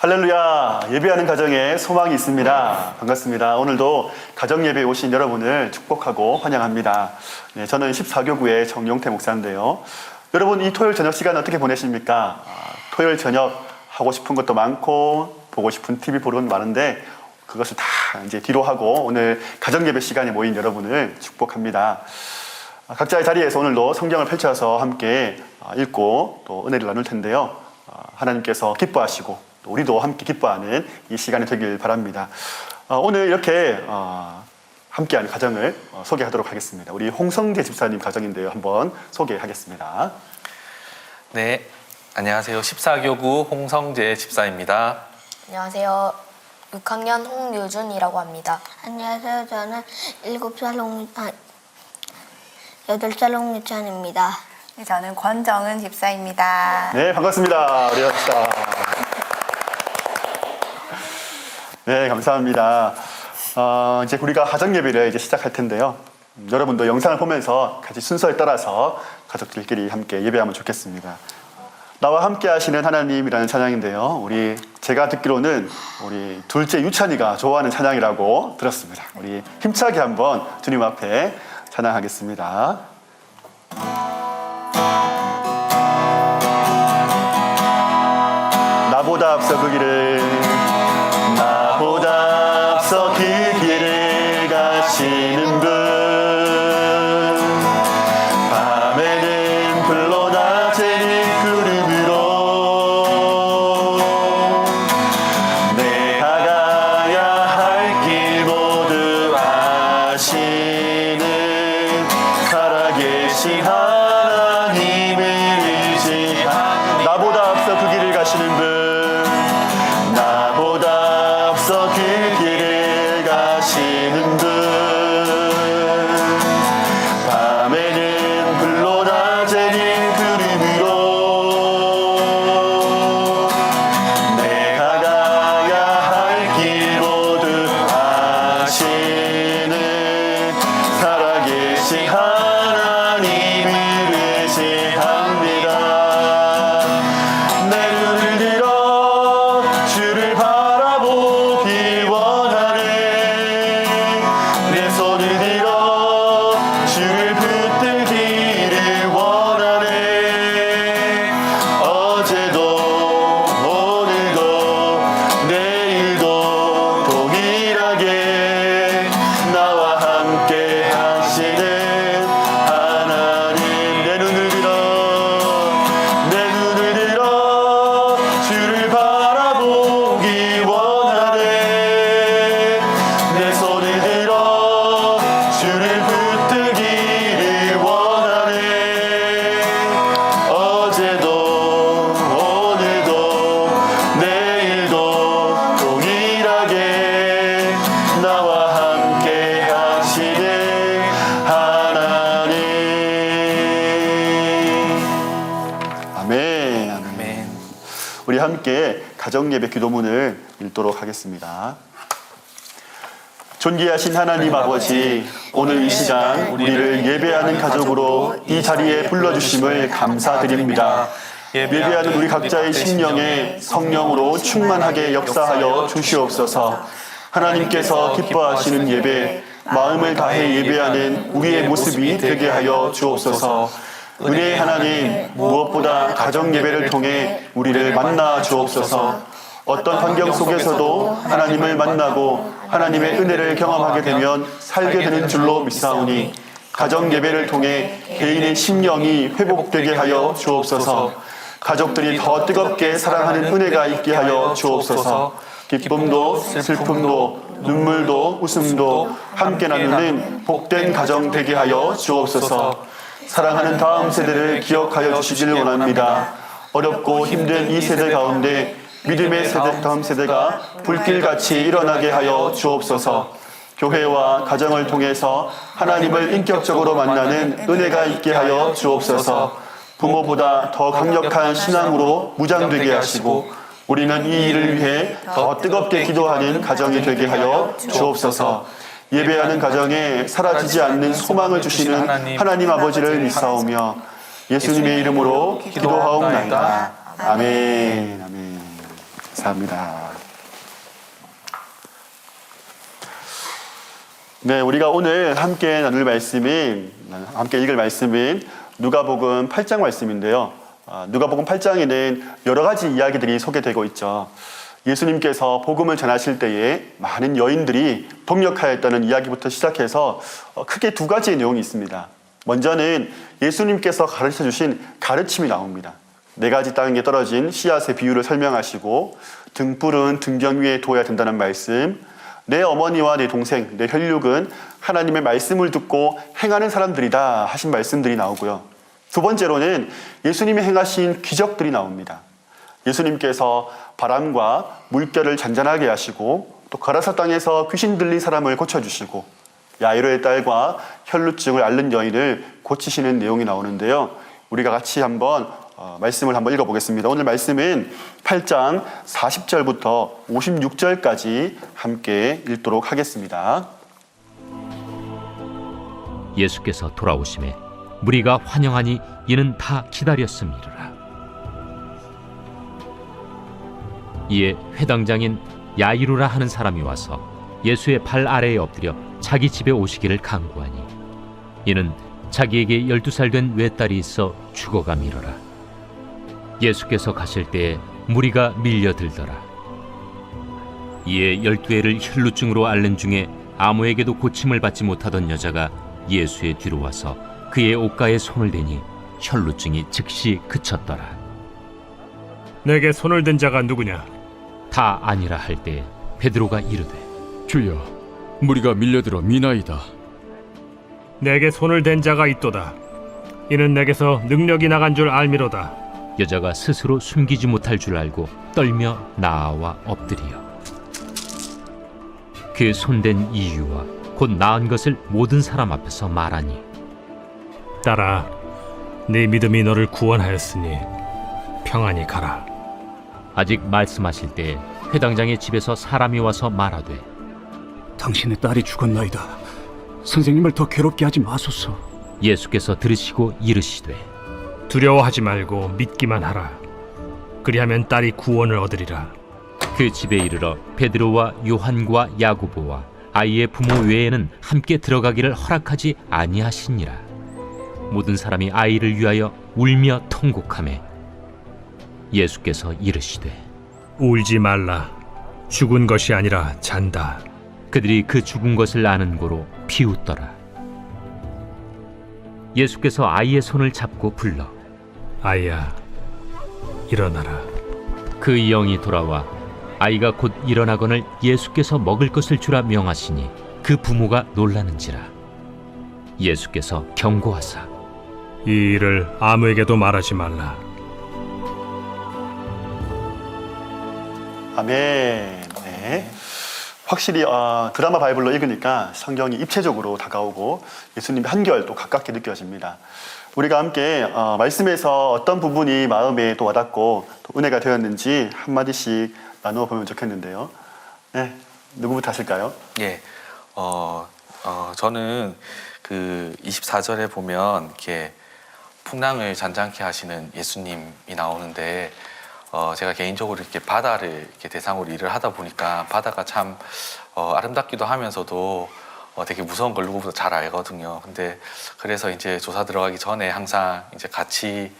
할렐루야 예배하는 가정에 소망이 있습니다. 반갑습니다. 오늘도 가정 예배에 오신 여러분을 축복하고 환영합니다. 네, 저는 14교구의 정용태 목사인데요. 여러분 이 토요일 저녁 시간 어떻게 보내십니까? 아, 토요일 저녁 하고 싶은 것도 많고 보고 싶은 TV 보는 많은데 그것을 다 이제 뒤로 하고 오늘 가정 예배 시간에 모인 여러분을 축복합니다. 아, 각자의 자리에서 오늘도 성경을 펼쳐서 함께 아, 읽고 또 은혜를 나눌 텐데요. 아, 하나님께서 기뻐하시고 또 우리도 함께 기뻐하는 이 시간이 되길 바랍니다. 아, 오늘 이렇게 어, 함께하는 가정을 어, 소개하도록 하겠습니다. 우리 홍성재 집사님 가정인데요. 한번 소개하겠습니다. 네, 안녕하세요. 14교구 홍성재 집사입니다. 안녕하세요. 6학년 홍유준이라고 합니다. 안녕하세요. 저는 7살 홍, 아, 8살 홍유찬입니다. 네, 저는 권정은 집사입니다. 네, 반갑습니다. 우리 합시다. 네, 감사합니다. 어, 이제 우리가 가정 예배를 이제 시작할 텐데요. 음, 여러분도 영상을 보면서 같이 순서에 따라서 가족들끼리 함께 예배하면 좋겠습니다. 나와 함께 하시는 하나님이라는 찬양인데요. 우리 제가 듣기로는 우리 둘째 유찬이가 좋아하는 찬양이라고 들었습니다. 우리 힘차게 한번 주님 앞에 찬양하겠습니다. 나보다 앞서 그 길을 함께 가정 예배 기도문을 읽도록 하겠습니다. 존귀하신 하나님 아버지, 오늘 이 시간 우리를 예배하는 가족으로 이 자리에 불러주심을 감사드립니다. 예배하는 우리 각자의 심령에 성령으로 충만하게 역사하여 주시옵소서. 하나님께서 기뻐하시는 예배, 마음을 다해 예배하는 우리의 모습이 되게 하여 주옵소서. 은혜의 하나님, 무엇보다 가정 예배를 통해 우리를 만나 주옵소서. 어떤 환경 속에서도 하나님을 만나고 하나님의 은혜를 경험하게 되면 살게 되는 줄로 믿사오니 가정 예배를 통해 개인의 심령이 회복되게 하여 주옵소서. 가족들이 더 뜨겁게 사랑하는 은혜가 있게 하여 주옵소서. 기쁨도 슬픔도 눈물도 웃음도 함께 나누는 복된 가정 되게 하여 주옵소서. 사랑하는 다음 세대를 기억하여 주시길 원합니다. 어렵고 힘든 이 세대 가운데 믿음의 세대, 다음 세대가 불길같이 일어나게 하여 주옵소서. 교회와 가정을 통해서 하나님을 인격적으로 만나는 은혜가 있게 하여 주옵소서. 부모보다 더 강력한 신앙으로 무장되게 하시고 우리는 이 일을 위해 더 뜨겁게 기도하는 가정이 되게 하여 주옵소서. 예배하는 가정에 사라지지 않는 소망을 주시는 하나님 아버지를 믿사오며 예수님의 이름으로 기도하옵나이다. 아멘. 아멘. 감사합니다. 네, 우리가 오늘 함께 나눌 말씀인 함께 읽을 말씀인 누가복음 8장 말씀인데요. 아, 누가복음 8장에는 여러 가지 이야기들이 소개되고 있죠. 예수님께서 복음을 전하실 때에 많은 여인들이 동력하였다는 이야기부터 시작해서 어, 크게 두 가지의 내용이 있습니다. 먼저는 예수님께서 가르쳐 주신 가르침이 나옵니다. 네 가지 땅에 떨어진 씨앗의 비유를 설명하시고 등불은 등경 위에 두어야 된다는 말씀, 내 어머니와 내 동생, 내 혈육은 하나님의 말씀을 듣고 행하는 사람들이다 하신 말씀들이 나오고요. 두 번째로는 예수님이 행하신 기적들이 나옵니다. 예수님께서 바람과 물결을 잔잔하게 하시고 또 가라사 땅에서 귀신 들린 사람을 고쳐주시고 야이로의 딸과 혈루증을 앓는 여인을 고치시는 내용이 나오는데요. 우리가 같이 한번 어, 말씀을 한번 읽어보겠습니다. 오늘 말씀은 8장 40절부터 56절까지 함께 읽도록 하겠습니다. 예수께서 돌아오심에 무리가 환영하니 이는 다 기다렸음이라. 이에 회당장인 야이루라 하는 사람이 와서 예수의 발 아래에 엎드려 자기 집에 오시기를 간구하니 이는 자기에게 열두 살 된 외딸이 있어 죽어가미러라. 예수께서 가실 때에 무리가 밀려들더라. 이에 열두 해를 혈루증으로 앓는 중에 아무에게도 고침을 받지 못하던 여자가 예수의 뒤로 와서 그의 옷가에 손을 대니 혈루증이 즉시 그쳤더라. 내게 손을 댄 자가 누구냐? 다 아니라 할 때 베드로가 이르되 주여, 무리가 밀려들어 미나이다. 내게 손을 댄 자가 있도다. 이는 내게서 능력이 나간 줄 알미로다. 여자가 스스로 숨기지 못할 줄 알고 떨며 나아와 엎드리어 그 손댄 이유와 곧 나은 것을 모든 사람 앞에서 말하니 딸아, 네 믿음이 너를 구원하였으니 평안히 가라. 아직 말씀하실 때 회당장의 집에서 사람이 와서 말하되 당신의 딸이 죽었나이다. 선생님을 더 괴롭게 하지 마소서. 예수께서 들으시고 이르시되 두려워하지 말고 믿기만 하라. 그리하면 딸이 구원을 얻으리라. 그 집에 이르러 베드로와 요한과 야고보와 아이의 부모 외에는 함께 들어가기를 허락하지 아니하시니라 모든 사람이 아이를 위하여 울며 통곡하매 예수께서 이르시되 울지 말라. 죽은 것이 아니라 잔다. 그들이 그 죽은 것을 아는 고로 비웃더라 예수께서 아이의 손을 잡고 불러 아이야, 일어나라. 그 영이 돌아와 아이가 곧 일어나거늘 예수께서 먹을 것을 주라 명하시니 그 부모가 놀라는지라 예수께서 경고하사 이 일을 아무에게도 말하지 말라. 아멘. 네. 확실히 어, 드라마 바이블로 읽으니까 성경이 입체적으로 다가오고 예수님의 한결 또 가깝게 느껴집니다. 우리가 함께 어, 말씀에서 어떤 부분이 마음에 또 와닿고 또 은혜가 되었는지 한 마디씩 나누어 보면 좋겠는데요. 네, 누구부터 하실까요? 예, 어, 어, 저는 그 24절에 보면 이렇게 풍랑을 잔잔케 하시는 예수님이 나오는데 어, 제가 개인적으로 이렇게 바다를 이렇게 대상으로 일을 하다 보니까 바다가 참 어, 아름답기도 하면서도 어, 되게 무서운 걸 누구보다 잘 알거든요. 근데 그래서 이제 조사 들어가기 전에 항상 이제 같이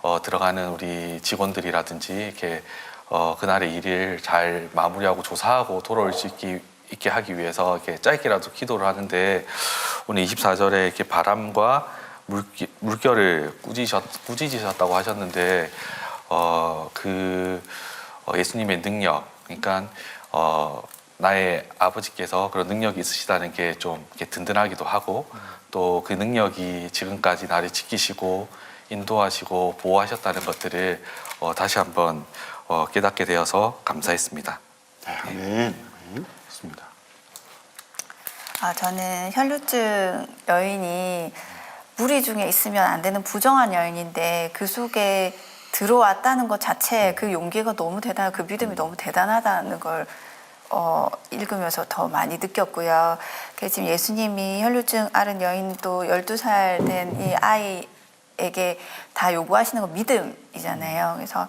어, 들어가는 우리 직원들이라든지 이렇게 어, 그날의 일을 잘 마무리하고 조사하고 돌아올 수 있기, 있게 하기 위해서 이렇게 짧게라도 기도를 하는데 오늘 24절에 이렇게 바람과 물기, 물결을 꾸짖으셨, 꾸짖으셨다고 하셨는데 어, 그 어, 예수님의 능력, 그러니까 어, 나의 아버지께서 그런 능력이 있으시다는 게 좀 든든하기도 하고 또 그 능력이 지금까지 나를 지키시고 인도하시고 보호하셨다는 것들을 어, 다시 한번 어, 깨닫게 되어서 감사했습니다. 네, 아멘. 좋습니다. 아, 저는 혈루증 여인이 무리 중에 있으면 안 되는 부정한 여인인데 그 속에 들어왔다는 것 자체 그 용기가 너무 대단, 그 믿음이 너무 대단하다는 걸 어, 읽으면서 더 많이 느꼈고요. 지금 예수님이 혈루증 앓은 여인도 12살 된 이 아이에게 다 요구하시는 건 믿음이잖아요. 그래서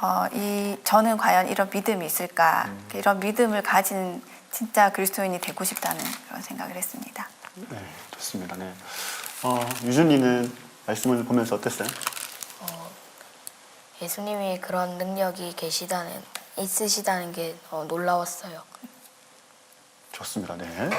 어, 이 저는 과연 이런 믿음이 있을까? 이런 믿음을 가진 진짜 그리스도인이 되고 싶다는 그런 생각을 했습니다. 네, 좋습니다. 네. 어, 유준이는 말씀을 보면서 어땠어요? 예수님이 그런 능력이 계시다는 있으시다는 게 어, 놀라웠어요. 좋습니다. 네.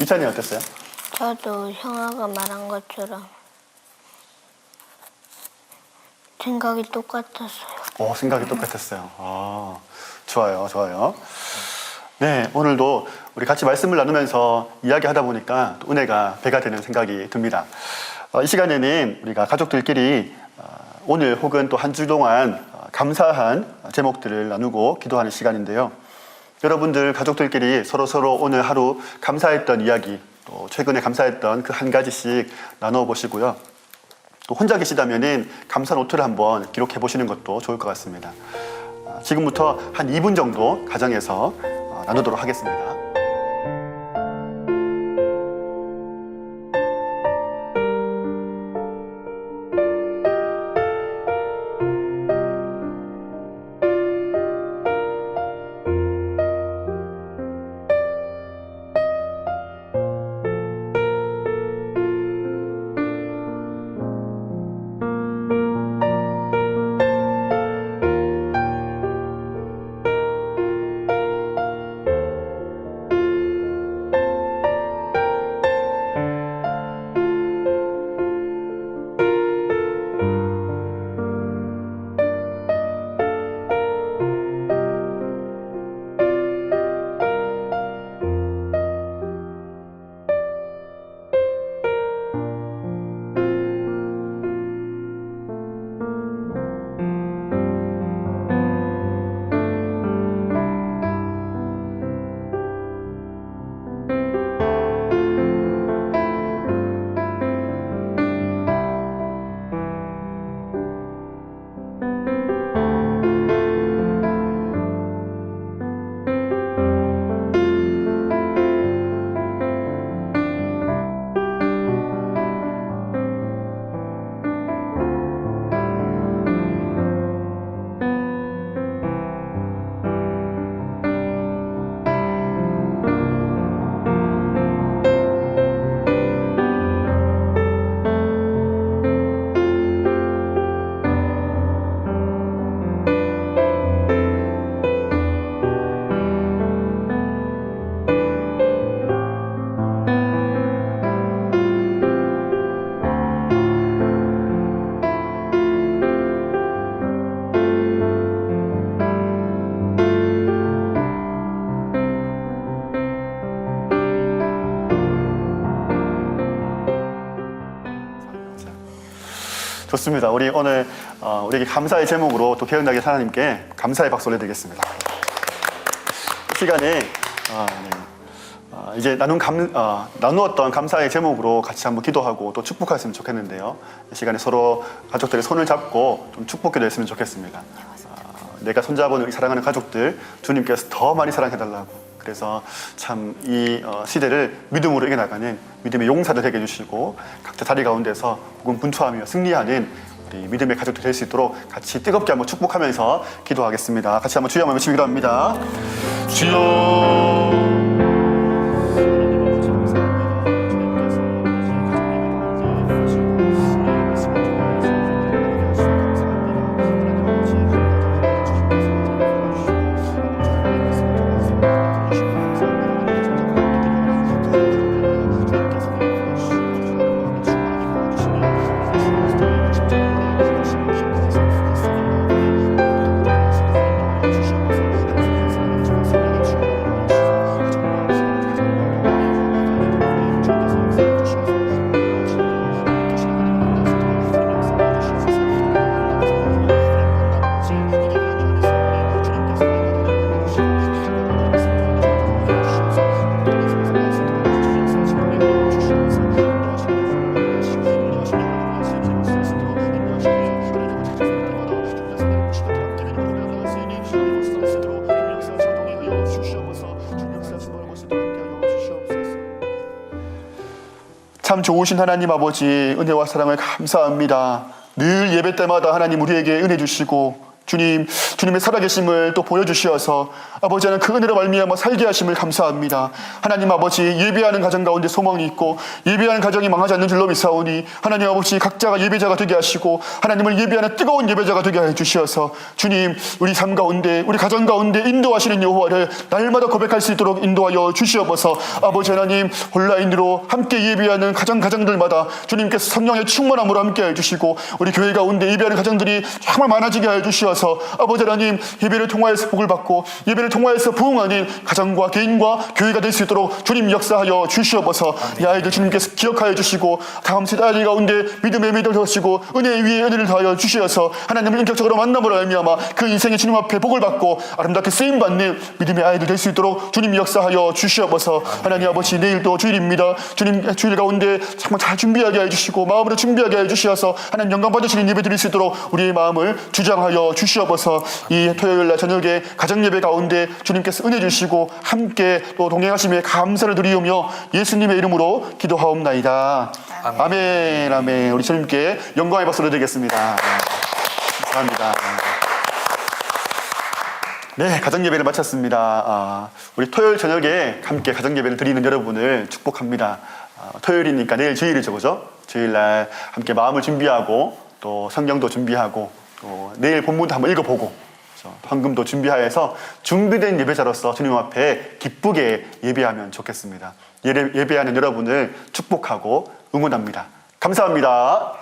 이찬이 어땠어요? 저도 형아가 말한 것처럼 생각이 똑같았어요. 오, 생각이 똑같았어요. 아, 좋아요, 좋아요. 네, 오늘도 우리 같이 말씀을 나누면서 이야기하다 보니까 또 은혜가 배가 되는 생각이 듭니다. 어, 이 시간에는 우리가 가족들끼리 어, 오늘 혹은 또 한 주 동안 어, 감사한 제목들을 나누고 기도하는 시간인데요. 여러분들 가족들끼리 서로 서로 오늘 하루 감사했던 이야기, 또 최근에 감사했던 그 한 가지씩 나눠 보시고요. 또 혼자 계시다면은 감사 노트를 한번 기록해 보시는 것도 좋을 것 같습니다. 아, 지금부터 한 2분 정도 가정에서 어, 나누도록 하겠습니다. 좋습니다. 우리 오늘 어, 우리에게 감사의 제목으로 또 개혁나게 하나님께 감사의 박수 올려드리겠습니다. 이 시간에 어, 네. 어, 이제 나눈 감, 어, 나누었던 감사의 제목으로 같이 한번 기도하고 또 축복했으면 좋겠는데요. 이 시간에 서로 가족들의 손을 잡고 좀 축복기도 했으면 좋겠습니다. 어, 내가 손잡은 우리 사랑하는 가족들 주님께서 더 많이 사랑해달라고 그래서 참 이 시대를 믿음으로 이겨나가는 믿음의 용사들 되게 해주시고 각자 자리 가운데서 복음 분투하며 승리하는 우리 믿음의 가족들 될 수 있도록 같이 뜨겁게 한번 축복하면서 기도하겠습니다. 같이 한번 주여 한번 외치기 기도합니다. 주여 좋으신 하나님 아버지 은혜와 사랑을 감사합니다. 늘 예배 때마다 하나님 우리에게 은혜 주시고 주님, 주님의 살아계심을 또 보여주시어서 아버지 하나님 그 은혜로 말미암아 살게 하심을 감사합니다. 하나님 아버지 예배하는 가정 가운데 소망이 있고 예배하는 가정이 망하지 않는 줄로 믿사오니 하나님 아버지 각자가 예배자가 되게 하시고 하나님을 예배하는 뜨거운 예배자가 되게 해 주시어서 주님 우리 삶 가운데 우리 가정 가운데 인도하시는 여호와를 날마다 고백할 수 있도록 인도하여 주시옵소서 아버지 하나님 온라인으로 함께 예배하는 가정 가정들마다 주님께서 성령의 충만함으로 함께 해 주시고 우리 교회 가운데 예배하는 가정들이 정말 많아지게 해 주시어서 아버지 하나님 예배를 통하여서 복을 받고 예배를 통하여서 부흥하는 가정과 개인과 교회가 될 수 있도록 주님 역사하여 주시옵소서. 이 아이들 주님께서 기억하여 주시고 다음 세대 아이들 가운데 믿음의 믿음을 주시고 은혜 위에 은혜를 더하여 주시어서 하나님을 인격적으로 만남으로 알미암아 그 인생의 주님 앞에 복을 받고 아름답게 쓰임 받는 믿음의 아이들 될 수 있도록 주님 역사하여 주시옵소서. 하나님 아버지 내일도 주일입니다. 주님 주일 가운데 정말 잘 준비하게 해주시고 마음으로 준비하게 해주시어서 하나님 영광 받으시는 예배 드릴 수 있도록 우리의 마음을 주장하여 주시옵소서 이 토요일 날 저녁에 가정 예배 가운데 주님께서 은혜 주시고 함께 또 동행하심에 감사를 드리오며 예수님의 이름으로 기도하옵나이다 아멘 아멘 우리 주님께 영광의 박수를 드리겠습니다 감사합니다. 네, 가정 예배를 마쳤습니다. 아, 우리 토요일 저녁에 함께 가정 예배를 드리는 여러분을 축복합니다. 아, 토요일이니까 내일 주일이죠, 그죠? 주일날 함께 마음을 준비하고 또 성경도 준비하고 또 내일 본문도 한번 읽어보고? 황금도 준비하여서 준비된 예배자로서 주님 앞에 기쁘게 예배하면 좋겠습니다. 예배, 예배하는 여러분을 축복하고 응원합니다. 감사합니다.